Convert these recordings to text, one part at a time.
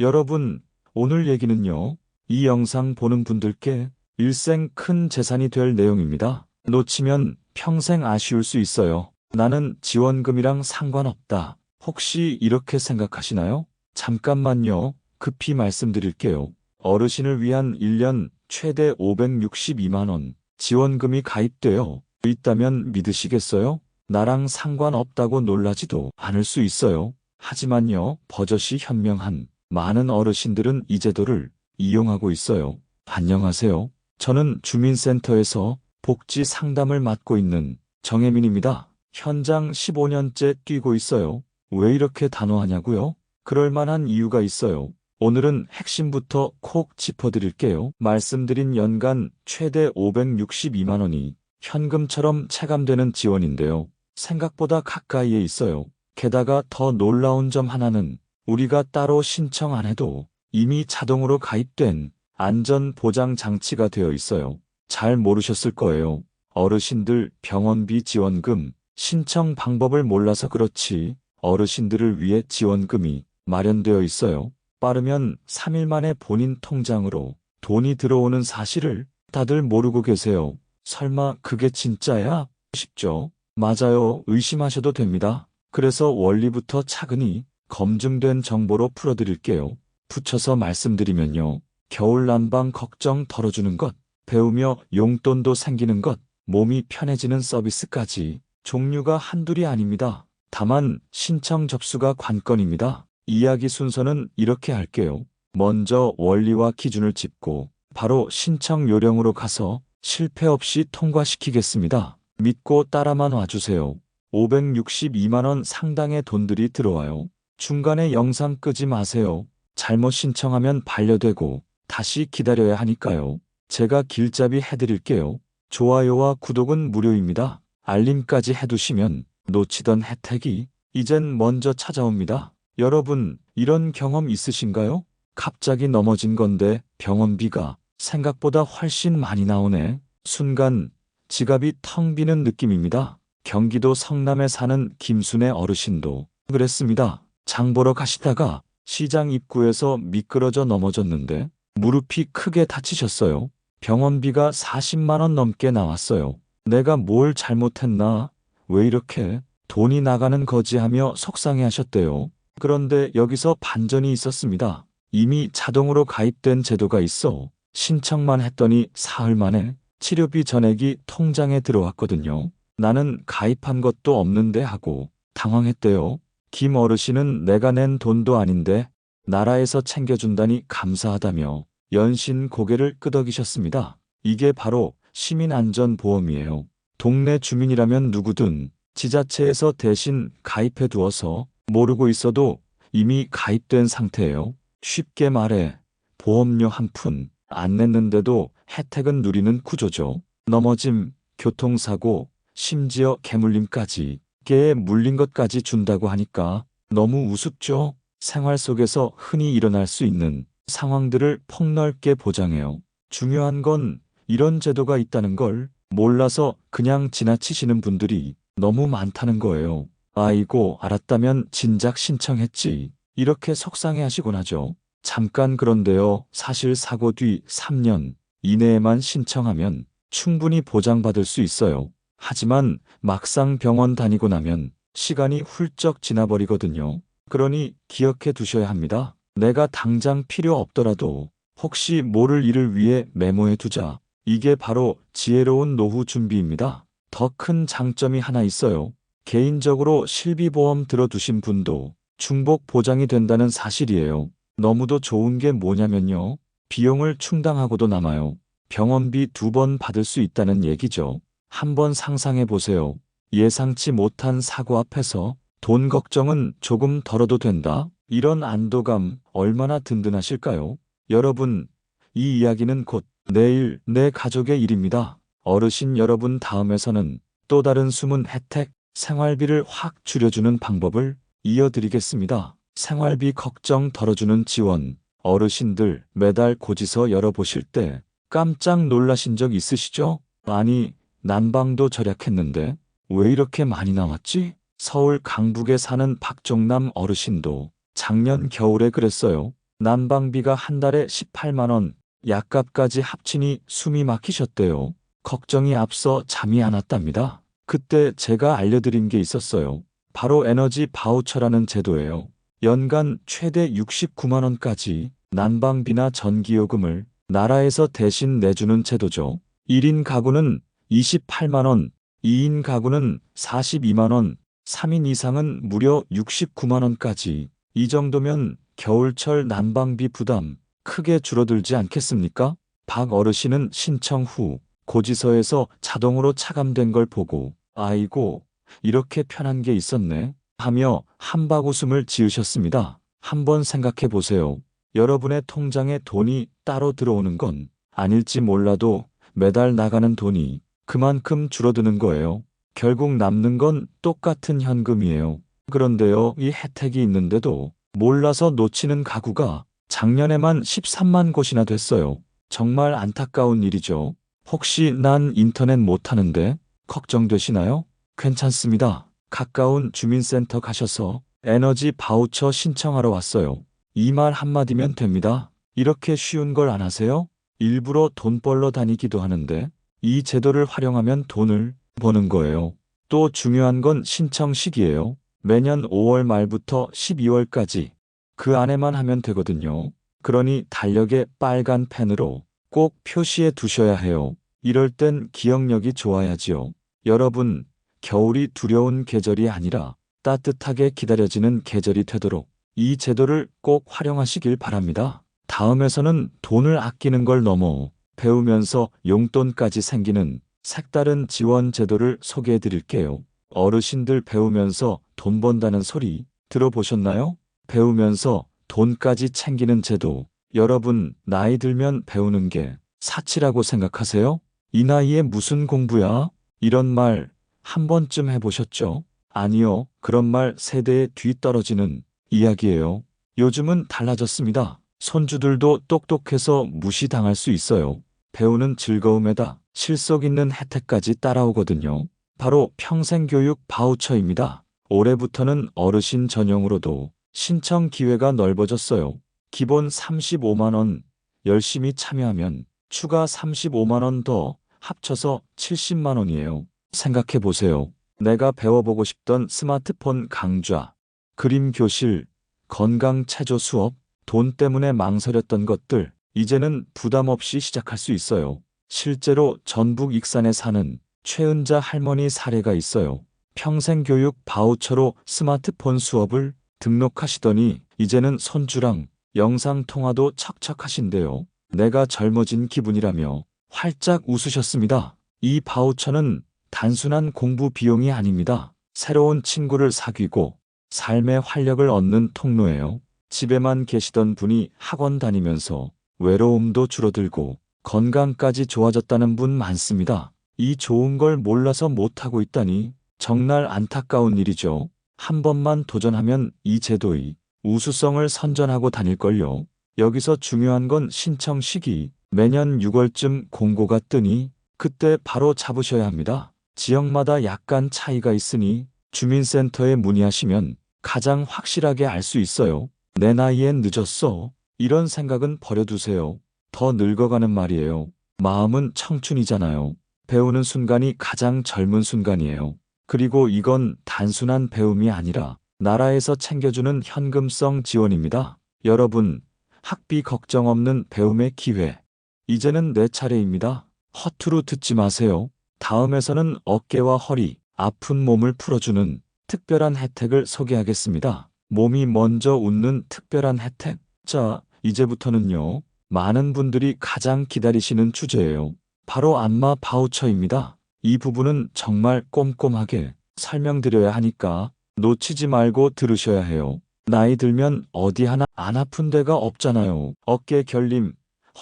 여러분, 오늘 얘기는요. 이 영상 보는 분들께 일생 큰 재산이 될 내용입니다. 놓치면 평생 아쉬울 수 있어요. 나는 지원금이랑 상관없다. 혹시 이렇게 생각하시나요? 잠깐만요. 급히 말씀드릴게요. 어르신을 위한 1년 최대 562만원 지원금이 가입되어 있다면 믿으시겠어요? 나랑 상관없다고 놀라지도 않을 수 있어요. 하지만요, 버젓이 현명한 많은 어르신들은 이 제도를 이용하고 있어요. 안녕하세요. 저는 주민센터에서 복지 상담을 맡고 있는 정혜민입니다. 현장 15년째 뛰고 있어요. 왜 이렇게 단호하냐고요? 그럴 만한 이유가 있어요. 오늘은 핵심부터 콕 짚어드릴게요. 말씀드린 연간 최대 562만 원이 현금처럼 체감되는 지원인데요. 생각보다 가까이에 있어요. 게다가 더 놀라운 점 하나는 우리가 따로 신청 안 해도 이미 자동으로 가입된 안전 보장 장치가 되어 있어요. 잘 모르셨을 거예요. 어르신들 병원비 지원금 신청 방법을 몰라서 그렇지 어르신들을 위해 지원금이 마련되어 있어요. 빠르면 3일 만에 본인 통장으로 돈이 들어오는 사실을 다들 모르고 계세요. 설마 그게 진짜야? 싶죠? 맞아요. 의심하셔도 됩니다. 그래서 원리부터 차근히 검증된 정보로 풀어드릴게요. 붙여서 말씀드리면요. 겨울 난방 걱정 덜어주는 것, 배우며 용돈도 생기는 것, 몸이 편해지는 서비스까지 종류가 한둘이 아닙니다. 다만 신청 접수가 관건입니다. 이야기 순서는 이렇게 할게요. 먼저 원리와 기준을 짚고 바로 신청 요령으로 가서 실패 없이 통과시키겠습니다. 믿고 따라만 와주세요. 562만원 상당의 돈들이 들어와요. 중간에 영상 끄지 마세요. 잘못 신청하면 반려되고 다시 기다려야 하니까요. 제가 길잡이 해드릴게요. 좋아요와 구독은 무료입니다. 알림까지 해두시면 놓치던 혜택이 이젠 먼저 찾아옵니다. 여러분, 이런 경험 있으신가요? 갑자기 넘어진 건데 병원비가 생각보다 훨씬 많이 나오네. 순간 지갑이 텅 비는 느낌입니다. 경기도 성남에 사는 김순애 어르신도 그랬습니다. 장 보러 가시다가 시장 입구에서 미끄러져 넘어졌는데 무릎이 크게 다치셨어요. 병원비가 40만원 넘게 나왔어요. 내가 뭘 잘못했나? 왜 이렇게 돈이 나가는 거지 하며 속상해 하셨대요. 그런데 여기서 반전이 있었습니다. 이미 자동으로 가입된 제도가 있어 신청만 했더니 사흘 만에 치료비 전액이 통장에 들어왔거든요. 나는 가입한 것도 없는데 하고 당황했대요. 김 어르신은 내가 낸 돈도 아닌데 나라에서 챙겨준다니 감사하다며 연신 고개를 끄덕이셨습니다. 이게 바로 시민안전보험이에요. 동네 주민이라면 누구든 지자체에서 대신 가입해 두어서 모르고 있어도 이미 가입된 상태예요. 쉽게 말해 보험료 한 푼 안 냈는데도 혜택은 누리는 구조죠. 넘어짐, 교통사고, 심지어 개물림까지 개에 물린 것까지 준다고 하니까 너무 우습죠? 생활 속에서 흔히 일어날 수 있는 상황들을 폭넓게 보장해요. 중요한 건 이런 제도가 있다는 걸 몰라서 그냥 지나치시는 분들이 너무 많다는 거예요. 아이고, 알았다면 진작 신청했지. 이렇게 속상해 하시곤 하죠. 잠깐 그런데요. 사실 사고 뒤 3년 이내에만 신청하면 충분히 보장받을 수 있어요. 하지만 막상 병원 다니고 나면 시간이 훌쩍 지나버리거든요. 그러니 기억해 두셔야 합니다. 내가 당장 필요 없더라도 혹시 모를 일을 위해 메모해 두자. 이게 바로 지혜로운 노후 준비입니다. 더 큰 장점이 하나 있어요. 개인적으로 실비보험 들어두신 분도 중복 보장이 된다는 사실이에요. 너무도 좋은 게 뭐냐면요. 비용을 충당하고도 남아요. 병원비 두 번 받을 수 있다는 얘기죠. 한번 상상해 보세요. 예상치 못한 사고 앞에서 돈 걱정은 조금 덜어도 된다. 이런 안도감 얼마나 든든하실까요? 여러분, 이 이야기는 곧 내일 내 가족의 일입니다. 어르신 여러분 다음에서는 또 다른 숨은 혜택, 생활비를 확 줄여주는 방법을 이어드리겠습니다. 생활비 걱정 덜어주는 지원, 어르신들 매달 고지서 열어보실 때 깜짝 놀라신 적 있으시죠? 아니, 난방도 절약했는데 왜 이렇게 많이 나왔지? 서울 강북에 사는 박종남 어르신도 작년 겨울에 그랬어요. 난방비가 한 달에 18만원, 약값까지 합치니 숨이 막히셨대요. 걱정이 앞서 잠이 안 왔답니다. 그때 제가 알려드린 게 있었어요. 바로 에너지 바우처라는 제도예요. 연간 최대 69만원까지 난방비나 전기요금을 나라에서 대신 내주는 제도죠. 1인 가구는 28만원, 2인 가구는 42만원, 3인 이상은 무려 69만원까지. 이 정도면 겨울철 난방비 부담 크게 줄어들지 않겠습니까? 박 어르신은 신청 후 고지서에서 자동으로 차감된 걸 보고 아이고 이렇게 편한 게 있었네 하며 한박 웃음을 지으셨습니다. 한번 생각해 보세요. 여러분의 통장에 돈이 따로 들어오는 건 아닐지 몰라도 매달 나가는 돈이 그만큼 줄어드는 거예요. 결국 남는 건 똑같은 현금이에요. 그런데요, 이 혜택이 있는데도 몰라서 놓치는 가구가 작년에만 13만 곳이나 됐어요. 정말 안타까운 일이죠. 혹시 난 인터넷 못하는데 걱정되시나요? 괜찮습니다. 가까운 주민센터 가셔서 에너지 바우처 신청하러 왔어요. 이 말 한마디면 됩니다. 이렇게 쉬운 걸 안 하세요? 일부러 돈 벌러 다니기도 하는데 이 제도를 활용하면 돈을 버는 거예요. 또 중요한 건 신청 시기예요. 매년 5월 말부터 12월까지 그 안에만 하면 되거든요. 그러니 달력에 빨간 펜으로 꼭 표시해 두셔야 해요. 이럴 땐 기억력이 좋아야지요. 여러분, 겨울이 두려운 계절이 아니라 따뜻하게 기다려지는 계절이 되도록 이 제도를 꼭 활용하시길 바랍니다. 다음에서는 돈을 아끼는 걸 넘어 배우면서 용돈까지 생기는 색다른 지원 제도를 소개해 드릴게요. 어르신들 배우면서 돈 번다는 소리 들어보셨나요? 배우면서 돈까지 챙기는 제도. 여러분, 나이 들면 배우는 게 사치라고 생각하세요? 이 나이에 무슨 공부야? 이런 말 한 번쯤 해보셨죠? 아니요, 그런 말 세대에 뒤떨어지는 이야기예요. 요즘은 달라졌습니다. 손주들도 똑똑해서 무시당할 수 있어요. 배우는 즐거움에다 실속 있는 혜택까지 따라오거든요. 바로 평생교육 바우처입니다. 올해부터는 어르신 전용으로도 신청 기회가 넓어졌어요. 기본 35만원, 열심히 참여하면 추가 35만원 더 합쳐서 70만원이에요. 생각해 보세요. 내가 배워보고 싶던 스마트폰 강좌, 그림 교실, 건강 체조 수업, 돈 때문에 망설였던 것들, 이제는 부담 없이 시작할 수 있어요. 실제로 전북 익산에 사는 최은자 할머니 사례가 있어요. 평생교육 바우처로 스마트폰 수업을 등록하시더니 이제는 손주랑 영상통화도 척척하신데요. 내가 젊어진 기분이라며 활짝 웃으셨습니다. 이 바우처는 단순한 공부 비용이 아닙니다. 새로운 친구를 사귀고 삶의 활력을 얻는 통로예요. 집에만 계시던 분이 학원 다니면서 외로움도 줄어들고 건강까지 좋아졌다는 분 많습니다. 이 좋은 걸 몰라서 못하고 있다니 정말 안타까운 일이죠. 한 번만 도전하면 이 제도의 우수성을 선전하고 다닐걸요. 여기서 중요한 건 신청 시기. 매년 6월쯤 공고가 뜨니 그때 바로 잡으셔야 합니다. 지역마다 약간 차이가 있으니 주민센터에 문의하시면 가장 확실하게 알 수 있어요. 내 나이엔 늦었어. 이런 생각은 버려두세요. 더 늙어가는 말이에요. 마음은 청춘이잖아요. 배우는 순간이 가장 젊은 순간이에요. 그리고 이건 단순한 배움이 아니라 나라에서 챙겨주는 현금성 지원입니다. 여러분, 학비 걱정 없는 배움의 기회. 이제는 내 차례입니다. 허투루 듣지 마세요. 다음에서는 어깨와 허리, 아픈 몸을 풀어주는 특별한 혜택을 소개하겠습니다. 몸이 먼저 웃는 특별한 혜택. 자, 이제부터는요. 많은 분들이 가장 기다리시는 주제예요. 바로 안마 바우처입니다. 이 부분은 정말 꼼꼼하게 설명드려야 하니까 놓치지 말고 들으셔야 해요. 나이 들면 어디 하나 안 아픈 데가 없잖아요. 어깨 결림,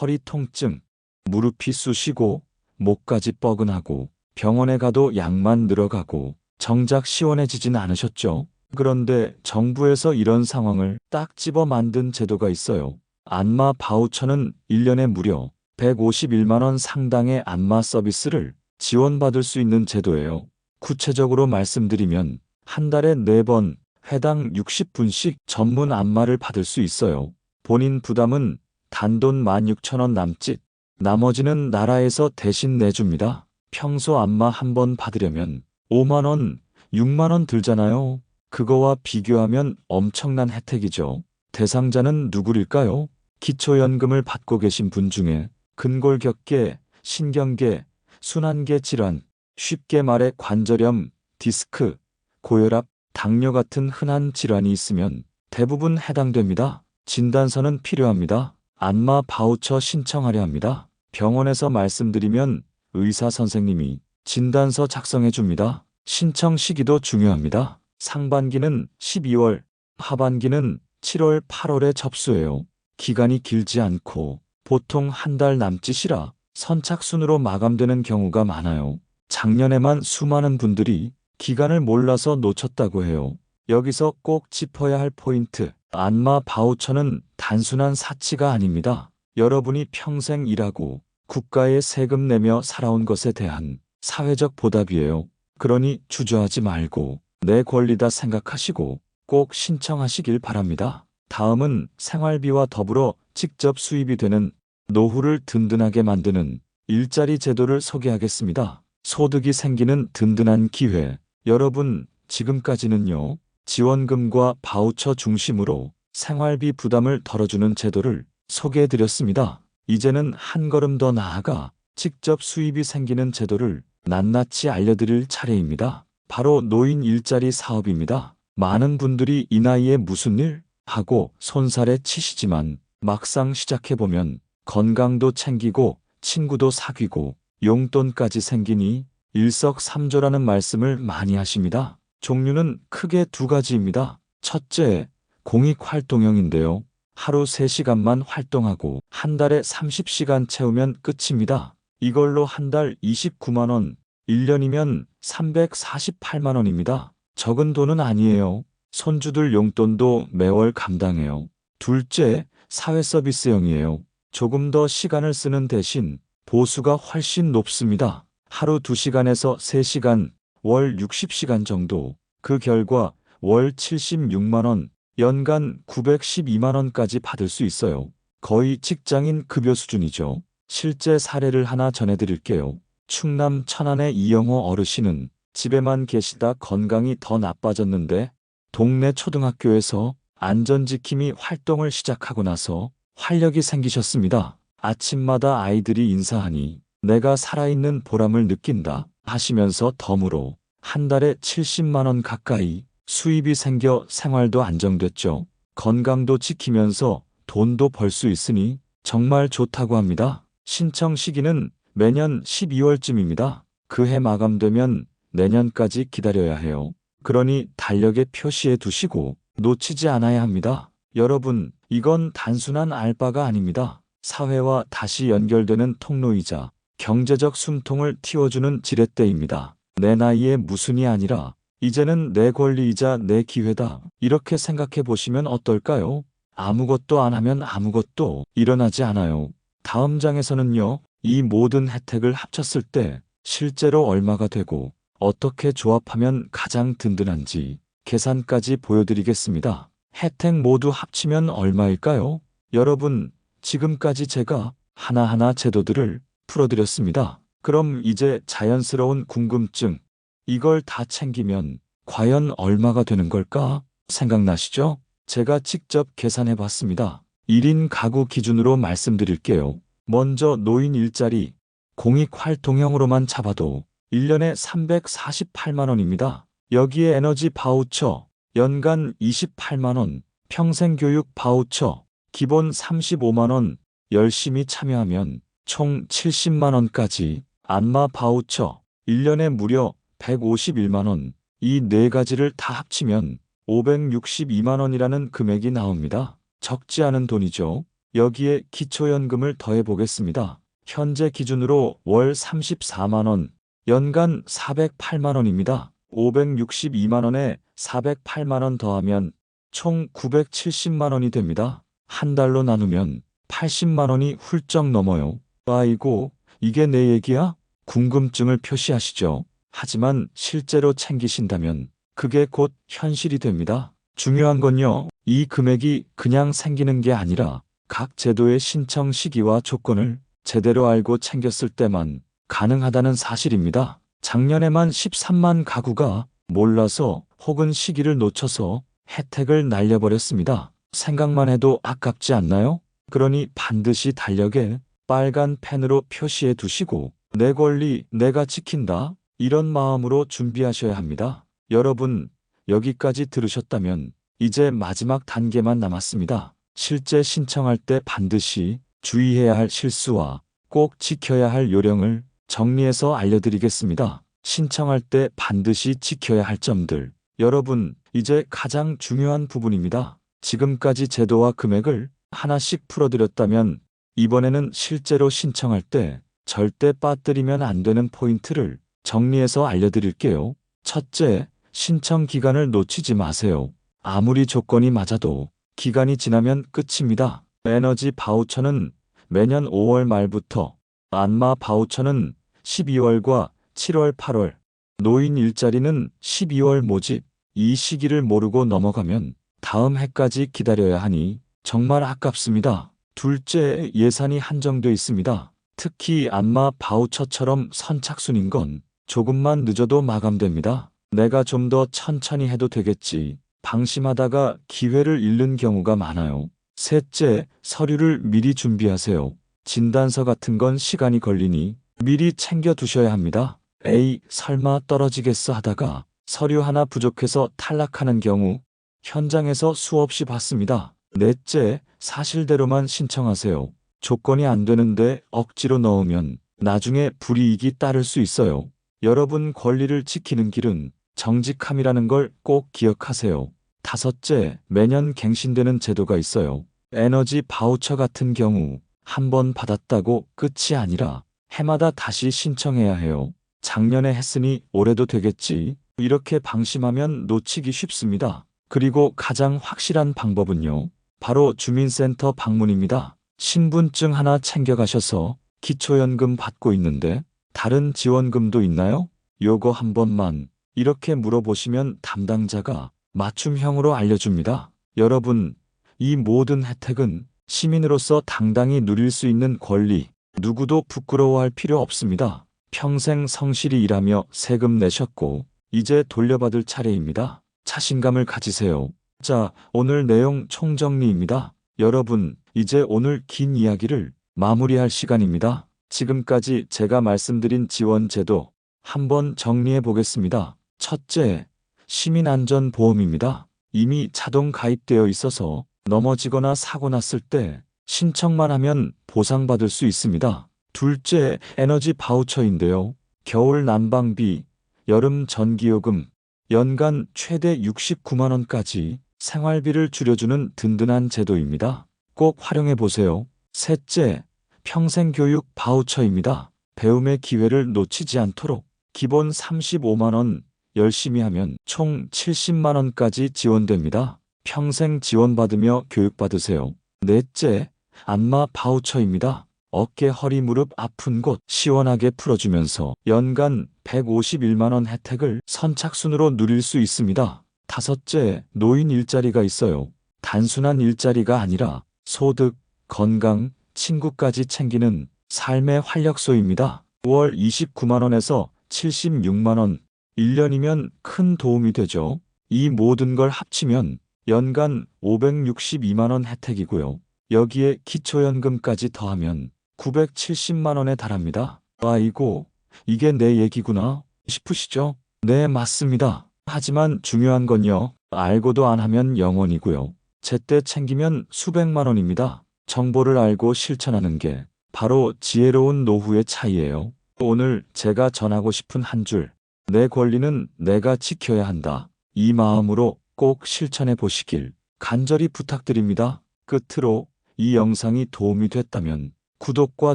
허리 통증, 무릎이 쑤시고 목까지 뻐근하고 병원에 가도 약만 늘어가고 정작 시원해지진 않으셨죠? 그런데 정부에서 이런 상황을 딱 집어 만든 제도가 있어요. 안마 바우처는 1년에 무려 151만원 상당의 안마 서비스를 지원받을 수 있는 제도예요. 구체적으로 말씀드리면 한 달에 4번 회당 60분씩 전문 안마를 받을 수 있어요. 본인 부담은 단돈 16,000원 남짓. 나머지는 나라에서 대신 내줍니다. 평소 안마 한 번 받으려면 5만원, 6만원 들잖아요. 그거와 비교하면 엄청난 혜택이죠. 대상자는 누구일까요? 기초연금을 받고 계신 분 중에 근골격계, 신경계, 순환계 질환, 쉽게 말해 관절염, 디스크, 고혈압, 당뇨 같은 흔한 질환이 있으면 대부분 해당됩니다. 진단서는 필요합니다. 안마 바우처 신청하려 합니다. 병원에서 말씀드리면 의사 선생님이 진단서 작성해 줍니다. 신청 시기도 중요합니다. 상반기는 12월, 하반기는 7월, 8월에 접수해요. 기간이 길지 않고 보통 한 달 남짓이라 선착순으로 마감되는 경우가 많아요. 작년에만 수많은 분들이 기간을 몰라서 놓쳤다고 해요. 여기서 꼭 짚어야 할 포인트. 안마 바우처는 단순한 사치가 아닙니다. 여러분이 평생 일하고 국가에 세금 내며 살아온 것에 대한 사회적 보답이에요. 그러니 주저하지 말고 내 권리다 생각하시고 꼭 신청하시길 바랍니다. 다음은 생활비와 더불어 직접 수입이 되는 노후를 든든하게 만드는 일자리 제도를 소개하겠습니다. 소득이 생기는 든든한 기회. 여러분, 지금까지는요, 지원금과 바우처 중심으로 생활비 부담을 덜어주는 제도를 소개해드렸습니다. 이제는 한 걸음 더 나아가 직접 수입이 생기는 제도를 낱낱이 알려드릴 차례입니다. 바로 노인 일자리 사업입니다. 많은 분들이 이 나이에 무슨 일? 하고 손살에 치시지만 막상 시작해보면 건강도 챙기고 친구도 사귀고 용돈까지 생기니 일석삼조라는 말씀을 많이 하십니다. 종류는 크게 두 가지입니다. 첫째, 공익활동형인데요. 하루 3시간만 활동하고 한 달에 30시간 채우면 끝입니다. 이걸로 한 달 29만원, 1년이면 348만원입니다. 적은 돈은 아니에요. 손주들 용돈도 매월 감당해요. 둘째, 사회 서비스형이에요. 조금 더 시간을 쓰는 대신 보수가 훨씬 높습니다. 하루 2시간에서 3시간, 월 60시간 정도. 그 결과 월 76만원, 연간 912만원까지 받을 수 있어요. 거의 직장인 급여 수준이죠. 실제 사례를 하나 전해드릴게요. 충남 천안의 이영호 어르신은 집에만 계시다 건강이 더 나빠졌는데 동네 초등학교에서 안전지킴이 활동을 시작하고 나서 활력이 생기셨습니다. 아침마다 아이들이 인사하니 내가 살아있는 보람을 느낀다 하시면서 덤으로 한 달에 70만원 가까이 수입이 생겨 생활도 안정됐죠. 건강도 지키면서 돈도 벌 수 있으니 정말 좋다고 합니다. 신청 시기는 매년 12월쯤입니다. 그해 마감되면 내년까지 기다려야 해요. 그러니 달력에 표시해 두시고 놓치지 않아야 합니다. 여러분, 이건 단순한 알바가 아닙니다. 사회와 다시 연결되는 통로이자 경제적 숨통을 틔워주는 지렛대입니다. 내 나이에 무슨이 아니라 이제는 내 권리이자 내 기회다. 이렇게 생각해 보시면 어떨까요? 아무것도 안 하면 아무것도 일어나지 않아요. 다음 장에서는요, 이 모든 혜택을 합쳤을 때 실제로 얼마가 되고 어떻게 조합하면 가장 든든한지 계산까지 보여드리겠습니다. 혜택 모두 합치면 얼마일까요? 여러분, 지금까지 제가 하나하나 제도들을 풀어드렸습니다. 그럼 이제 자연스러운 궁금증, 이걸 다 챙기면 과연 얼마가 되는 걸까? 생각나시죠? 제가 직접 계산해 봤습니다. 1인 가구 기준으로 말씀드릴게요. 먼저 노인 일자리, 공익활동형으로만 잡아도 1년에 348만원입니다. 여기에 에너지 바우처, 연간 28만원, 평생교육 바우처, 기본 35만원, 열심히 참여하면 총 70만원까지 안마 바우처, 1년에 무려 151만원, 이 네 가지를 다 합치면 562만원이라는 금액이 나옵니다. 적지 않은 돈이죠. 여기에 기초연금을 더해 보겠습니다. 현재 기준으로 월 34만원, 연간 408만원입니다. 562만원에 408만원 더하면 총 970만원이 됩니다. 한 달로 나누면 80만원이 훌쩍 넘어요. 아이고, 이게 내 얘기야? 궁금증을 표시하시죠. 하지만 실제로 챙기신다면 그게 곧 현실이 됩니다. 중요한 건요, 이 금액이 그냥 생기는 게 아니라 각 제도의 신청 시기와 조건을 제대로 알고 챙겼을 때만 가능하다는 사실입니다. 작년에만 13만 가구가 몰라서 혹은 시기를 놓쳐서 혜택을 날려버렸습니다. 생각만 해도 아깝지 않나요? 그러니 반드시 달력에 빨간 펜으로 표시해 두시고 내 권리 내가 지킨다 이런 마음으로 준비하셔야 합니다. 여러분 여기까지 들으셨다면 이제 마지막 단계만 남았습니다. 실제 신청할 때 반드시 주의해야 할 실수와 꼭 지켜야 할 요령을 정리해서 알려드리겠습니다. 신청할 때 반드시 지켜야 할 점들. 여러분, 이제 가장 중요한 부분입니다. 지금까지 제도와 금액을 하나씩 풀어드렸다면 이번에는 실제로 신청할 때 절대 빠뜨리면 안 되는 포인트를 정리해서 알려드릴게요. 첫째, 신청 기간을 놓치지 마세요. 아무리 조건이 맞아도 기간이 지나면 끝입니다. 에너지 바우처는 매년 5월 말부터, 안마 바우처는 12월과 7월, 8월, 노인 일자리는 12월 모집, 이 시기를 모르고 넘어가면 다음 해까지 기다려야 하니 정말 아깝습니다. 둘째, 예산이 한정돼 있습니다. 특히 안마 바우처처럼 선착순인 건 조금만 늦어도 마감됩니다. 내가 좀 더 천천히 해도 되겠지. 방심하다가 기회를 잃는 경우가 많아요. 셋째, 서류를 미리 준비하세요. 진단서 같은 건 시간이 걸리니 미리 챙겨 두셔야 합니다. 에이, 설마 떨어지겠어 하다가 서류 하나 부족해서 탈락하는 경우 현장에서 수없이 봤습니다. 넷째, 사실대로만 신청하세요. 조건이 안 되는데 억지로 넣으면 나중에 불이익이 따를 수 있어요. 여러분 권리를 지키는 길은 정직함이라는 걸 꼭 기억하세요. 다섯째, 매년 갱신되는 제도가 있어요. 에너지 바우처 같은 경우 한 번 받았다고 끝이 아니라 해마다 다시 신청해야 해요. 작년에 했으니 올해도 되겠지. 이렇게 방심하면 놓치기 쉽습니다. 그리고 가장 확실한 방법은요. 바로 주민센터 방문입니다. 신분증 하나 챙겨가셔서 기초연금 받고 있는데 다른 지원금도 있나요? 요거 한 번만 이렇게 물어보시면 담당자가 맞춤형으로 알려줍니다. 여러분, 이 모든 혜택은 시민으로서 당당히 누릴 수 있는 권리, 누구도 부끄러워할 필요 없습니다. 평생 성실히 일하며 세금 내셨고, 이제 돌려받을 차례입니다. 자신감을 가지세요. 자, 오늘 내용 총정리입니다. 여러분, 이제 오늘 긴 이야기를 마무리할 시간입니다. 지금까지 제가 말씀드린 지원 제도 한번 정리해 보겠습니다. 첫째, 시민안전보험입니다. 이미 자동 가입되어 있어서 넘어지거나 사고 났을 때 신청만 하면 보상받을 수 있습니다. 둘째, 에너지 바우처인데요. 겨울 난방비, 여름 전기요금, 연간 최대 69만원까지 생활비를 줄여주는 든든한 제도입니다. 꼭 활용해 보세요. 셋째, 평생교육 바우처입니다. 배움의 기회를 놓치지 않도록 기본 35만원, 열심히 하면 총 70만원까지 지원됩니다. 평생 지원받으며 교육받으세요. 넷째, 안마 바우처입니다. 어깨, 허리, 무릎 아픈 곳 시원하게 풀어주면서 연간 151만원 혜택을 선착순으로 누릴 수 있습니다. 다섯째, 노인 일자리가 있어요. 단순한 일자리가 아니라 소득, 건강, 친구까지 챙기는 삶의 활력소입니다. 5월 29만원에서 76만원, 1년이면 큰 도움이 되죠. 이 모든 걸 합치면 연간 562만원 혜택이고요. 여기에 기초연금까지 더하면 970만원에 달합니다. 아이고, 이게 내 얘기구나 싶으시죠? 네, 맞습니다. 하지만 중요한 건요, 알고도 안 하면 영원이고요. 제때 챙기면 수백만 원입니다. 정보를 알고 실천하는 게 바로 지혜로운 노후의 차이예요. 오늘 제가 전하고 싶은 한 줄, 내 권리는 내가 지켜야 한다. 이 마음으로 꼭 실천해 보시길 간절히 부탁드립니다. 끝으로 이 영상이 도움이 됐다면 구독과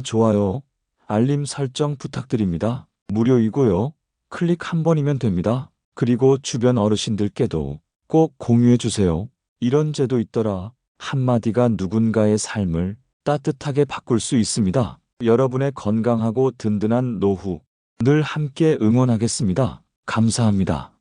좋아요, 알림 설정 부탁드립니다. 무료이고요. 클릭 한 번이면 됩니다. 그리고 주변 어르신들께도 꼭 공유해 주세요. 이런 제도 있더라. 한마디가 누군가의 삶을 따뜻하게 바꿀 수 있습니다. 여러분의 건강하고 든든한 노후 늘 함께 응원하겠습니다. 감사합니다.